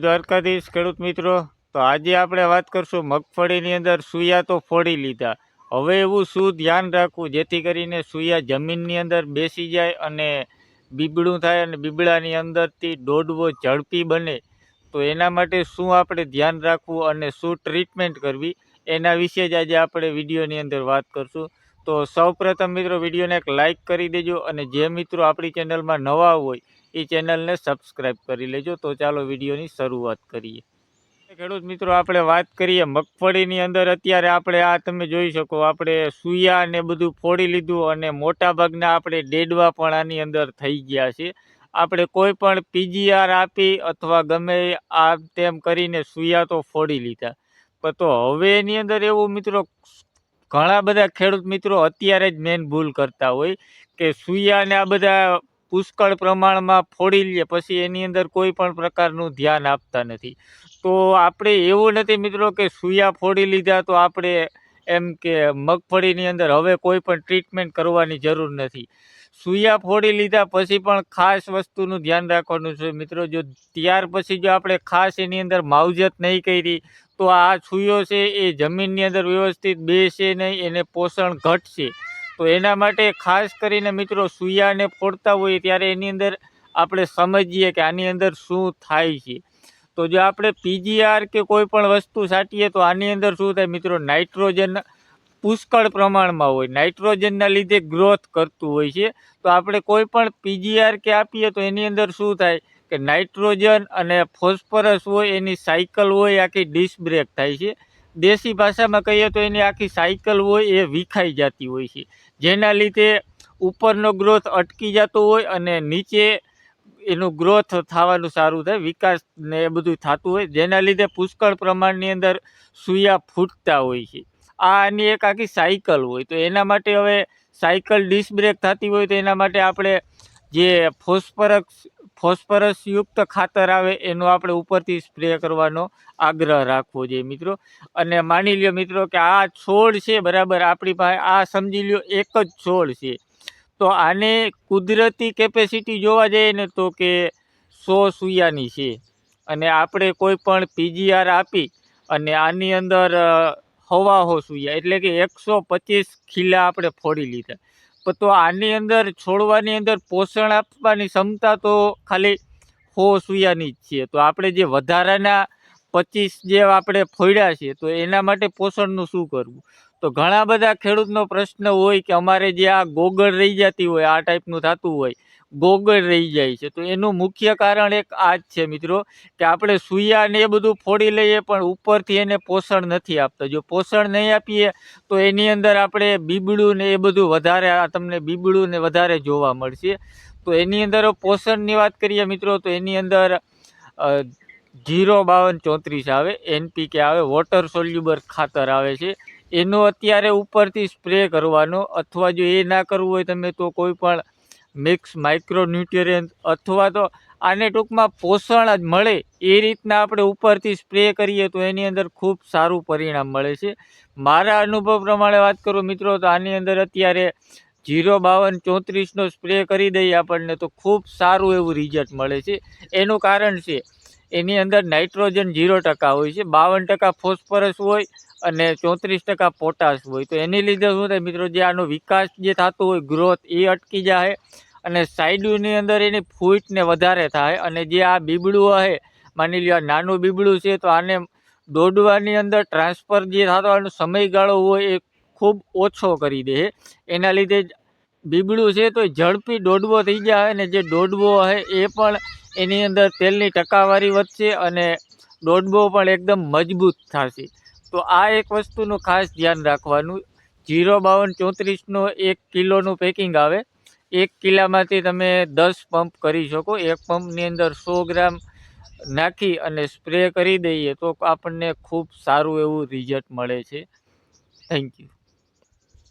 દ્વારકાધીશ, ખેડૂત મિત્રો. તો આજે આપણે વાત કરશું મગફળીની અંદર સુયા તો ફોડી લીધા. હવે એવું શું ધ્યાન રાખવું? જેથી કરીને સુયા જમીનની અંદર બેસી જાય અને બીબડું થાય અને બીબડાની અંદરથી દોડવો ઝડપી બને. તો એના માટે શું આપણે ધ્યાન રાખવું અને શું ટ્રીટમેન્ટ કરવી? એના વિશે જ આજે આપણે વિડીયોની અંદર વાત કરશું. તો સૌપ્રથમ મિત્રો વિડીયોને એક લાઇક કરી દેજો અને જે મિત્રો આપણી ચેનલમાં નવા હોય, એ ચેનલને સબસ્ક્રાઈબ કરી લેજો. તો ચાલો વિડીયોની શરૂઆત કરીએ. ખેડૂત મિત્રો, આપણે વાત કરીએ મગફળીની અંદર. અત્યારે આપણે આ તમે જોઈ શકો, આપણે સુયા ને બધું ફોડી લીધું અને મોટાભાગના આપણે ડેડવા પણ આની અંદર થઈ ગયા છે. આપણે કોઈ પણ પીજીઆર આપી અથવા ગમે આ તેમ કરીને સુયા તો ફોડી લીધા. પણ તો હવે એની અંદર એવું મિત્રો ઘણા બધા ખેડૂત મિત્રો અત્યારે જ મેન ભૂલ કરતા હોય કે સુયાને આ બધા પુષ્કળ પ્રમાણમાં ફોડી લે, પછી એની અંદર કોઈ પણ પ્રકારનું ધ્યાન આપતા નથી. તો આપણે એવું નથી મિત્રો કે સુયા ફોડી લીધા તો આપણે એમ કે મગફળીની અંદર હવે કોઈ પણ ટ્રીટમેન્ટ કરવાની જરૂર નથી. સુયા ફોડી લીધા પછી પણ ખાસ વસ્તુનું ધ્યાન રાખવાનું છે મિત્રો. જો ત્યાર પછી જો આપણે ખાસ એની અંદર માવજત નહીં કરી તો આ સુયો છે, એ જમીનની અંદર વ્યવસ્થિત બેસે નહીં, એને પોષણ ઘટશે. તો એના માટે ખાસ કરીને મિત્રો સૂયાને ફોડતા હોઈએ ત્યારે એની અંદર આપણે સમજીએ કે આની અંદર શું થાય છે. તો જો આપણે પીજીઆર કે કોઈ પણ વસ્તુ છાંટીએ તો આની અંદર શું થાય મિત્રો, નાઇટ્રોજન પુષ્કળ પ્રમાણમાં હોય. નાઇટ્રોજનના લીધે ગ્રોથ કરતું હોય છે. તો આપણે કોઈ પણ પીજીઆર કે આપીએ તો એની અંદર શું થાય? કે નાઇટ્રોજન અને ફોસ્ફરસ હોય, એની સાયકલ હોય, આખી બ્રેક થાય છે. દેશી ભાષામાં કહીએ તો એની આખી સાયકલ હોય, એ વિખાઈ જતી હોય છે. જેના લીધે ઉપરનો ગ્રોથ અટકી જતો હોય અને નીચે એનું ગ્રોથ થવાનું સારું થાય, વિકાસ ને એ બધું થતું હોય. જેના લીધે પુષ્કળ પ્રમાણની અંદર સુયા ફૂટતા હોય છે. આ આની એક આખી સાયકલ હોય. તો એના માટે હવે સાયકલ ડિસ્ક બ્રેક થતી હોય તો એના માટે આપણે જે ફોસ્ફરસ ફોસ્ફરસ યુક્ત ખાતર આવે એનો આપણે ઉપરથી સ્પ્રે કરવાનો આગ્રહ રાખવો જોઈએ મિત્રો. અને માની લ્યો મિત્રો કે આ છોડ છે, બરાબર, આપણી પાસે આ સમજી લ્યો એક જ છોડ છે. તો આને કુદરતી કેપેસિટી જોવા જઈએ ને તો કે સો સુયાની છે. અને આપણે કોઈ પણ પીજીઆર આપી અને આની અંદર હવા હો સુયા, એટલે કે એકસો પચીસ ખીલા આપણે ફોડી લીધા. તો આની અંદર છોડવાની અંદર પોષણ આપવાની ક્ષમતા તો ખાલી હો સુયાની જ છે. તો આપણે જે વધારાના પચીસ જે આપણે ફોડ્યા છે, તો એના માટે પોષણનું શું કરવું? તો ઘણા બધા ખેડૂતનો પ્રશ્ન હોય કે અમારે જે આ ગોગળ રહી જતી હોય, આ ટાઈપનું થતું હોય ગોગળ રહી જાય છે. તો એનું મુખ્ય કારણ એક આ જ છે મિત્રો, કે આપણે સુયા એ બધું ફોડી લઈએ પણ ઉપરથી એને પોષણ નથી આપતા. જો પોષણ નહીં આપીએ, તો એની અંદર આપણે બીબડું ને એ બધું વધારે તમને બીબડું ને વધારે જોવા મળશે. તો એની અંદર પોષણની વાત કરીએ મિત્રો, તો એની અંદર જીરો બાવન ચોત્રીસ આવે, એનપીકે આવે, વોટર સોલ્યુબર ખાતર આવે છે. એનો અત્યારે ઉપરથી સ્પ્રે કરવાનો, અથવા જો એ ના કરવું હોય તમે તો કોઈ પણ મિક્સ માઇક્રોન્યુટ્રિયન્ટ અથવા તો આને ટૂંકમાં પોષણ જ મળે એ રીતના આપણે ઉપરથી સ્પ્રે કરીએ તો એની અંદર ખૂબ સારું પરિણામ મળે છે. મારા અનુભવ પ્રમાણે વાત કરું મિત્રો, તો આની અંદર અત્યારે જીરો બાવન ચોત્રીસનો સ્પ્રે કરી દઈએ આપણને તો ખૂબ સારું એવું રિઝલ્ટ મળે છે. એનું કારણ છે, એની અંદર નાઇટ્રોજન ઝીરો ટકા હોય છે, બાવન ટકા ફોસ્ફરસ હોય અને ચોત્રીસ ટકા પોટાશ હોય. તો એની લીધે શું થાય મિત્રો, જે આનો વિકાસ જે થતો હોય, ગ્રોથ એ અટકી જાય અને સાઈડની અંદર એની ફૂટને વધારે થાય અને જે આ બીબડું હે, માની લ્યો આ નાનું બીબડું છે, તો આને દોડવાની અંદર ટ્રાન્સફર જે થતો હોય સમયગાળો હોય એ ખૂબ ઓછો કરી દે એના લીધે બીબડું છે, તો ઝડપી દોડવો થઈ જાય અને જે દોડવો હોય એ પણ એની અંદર તેલની ટકાવારી વધશે અને દોડવો પણ એકદમ મજબૂત થશે. તો આ એક વસ્તુનું ખાસ ધ્યાન રાખવાનું. જીરો બાવન ચોત્રીસનો એક કિલોનું પેકિંગ આવે. એક કિલામાંથી તમે દસ પંપ કરી શકો. એક પંપની અંદર સો ગ્રામ નાખી અને સ્પ્રે કરી દઈએ તો આપણને ખૂબ સારું એવું રિઝલ્ટ મળે છે. Thank you.